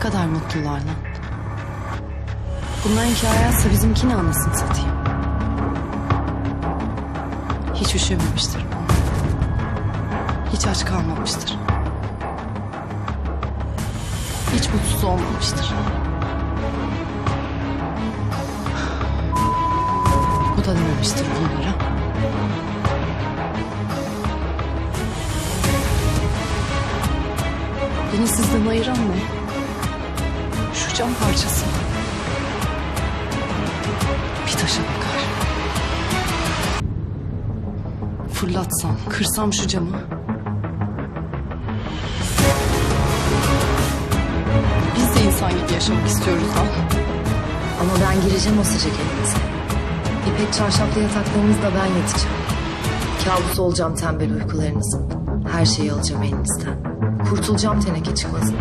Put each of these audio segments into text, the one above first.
kadar mutlular lan. Bunların hikayesi bizimkini anasını satayım. Hiç üşümemiştir bu. Hiç aç kalmamıştır. Hiç mutsuz olmamıştır. O da dememiştir bunlara. Beni sizden ayıran ne? Cam parçası. Bir taşa bakar. Fırlatsam, kırsam şu camı. Biz de insan gibi yaşamak istiyoruz lan. Ama ben gireceğim o sıcak evinize. İpek çarşaflı yataklarınızda ben yatacağım. Kabus olacağım tembel uykularınızın. Her şeyi alacağım elinizden. Kurtulacağım teneke çıkmasına.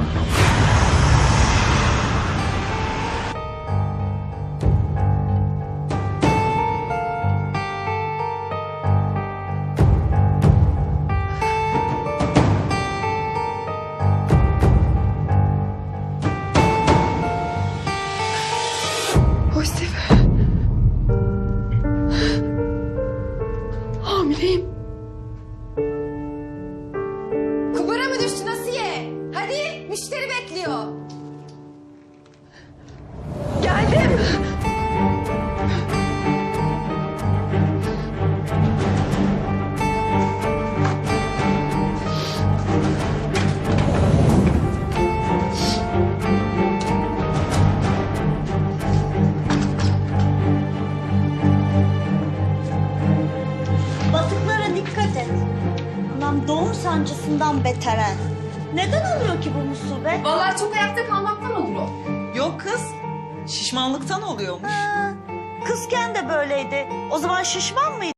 Hamileyim. Anam doğum sancısından beteren. Neden oluyor ki bu musibet? Vallahi çok ayakta kalmaktan olur o. Yok kız. Şişmanlıktan oluyormuş. Ha, kızken de böyleydi. O zaman şişman mıydı?